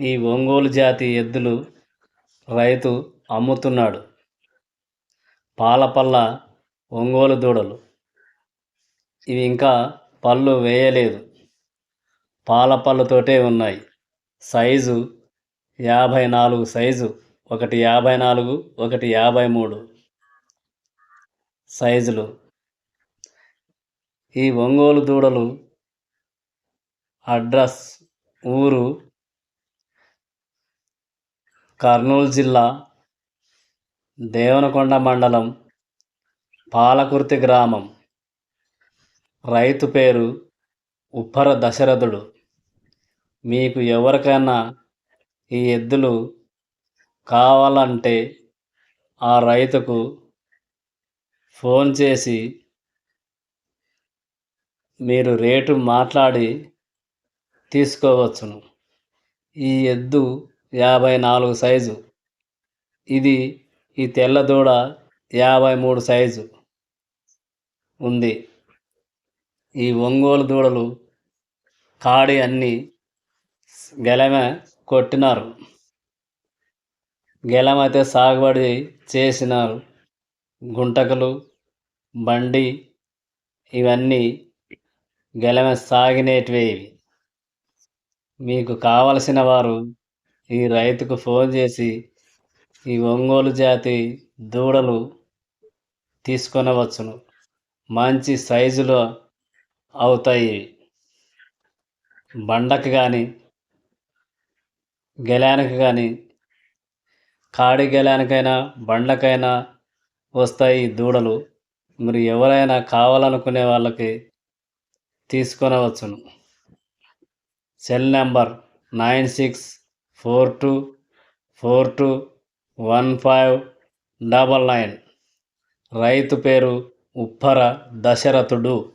ఈ ఒంగోలు జాతి ఎద్దులు రైతు అమ్ముతున్నాడు. పాలపల్ల ఒంగోలు దూడలు. ఇవి ఇంకా పళ్ళు వేయలేదు. పాలపళ్ళుతోటే ఉన్నాయి. సైజు యాభై నాలుగు సైజు ఒకటి యాభై నాలుగు ఒకటి యాభై మూడు సైజులు. ఈ ఒంగోలు దూడలు అడ్రస్ ఊరు కర్నూలు జిల్లా దేవనకొండ మండలం పాలకుర్తి గ్రామం. రైతు పేరు ఉప్పర దశరథుడు. మీకు ఎవరికైనా ఈ ఎద్దులు కావాలంటే ఆ రైతుకు ఫోన్ చేసి మీరు రేటు మాట్లాడి తీసుకోవచ్చును. ఈ ఎద్దు యాభై నాలుగు సైజు. ఇది ఈ తెల్ల దూడ యాభై మూడు సైజు ఉంది. ఈ ఒంగోలు దూడలు కాడి అన్నీ గెలమె కొట్టినారు. గెలమైతే సాగుబడి చేసినారు. గుంటకలు బండి ఇవన్నీ గెలమ సాగినేటివి ఇవి. మీకు కావలసిన వారు ఈ రైతుకు ఫోన్ చేసి ఈ ఒంగోలు జాతి దూడలు తీసుకొనవచ్చును. మంచి సైజులో అవుతాయి. బండకు కానీ గెలానికి కానీ కాడి గెలానికైనా బండకైనా వస్తాయి ఈ దూడలు. మరి ఎవరైనా కావాలనుకునే వాళ్ళకి తీసుకొనవచ్చును. Cell number nine six four two four two one five double nine. రైతు పేరు ఉప్పర దశరథుడు.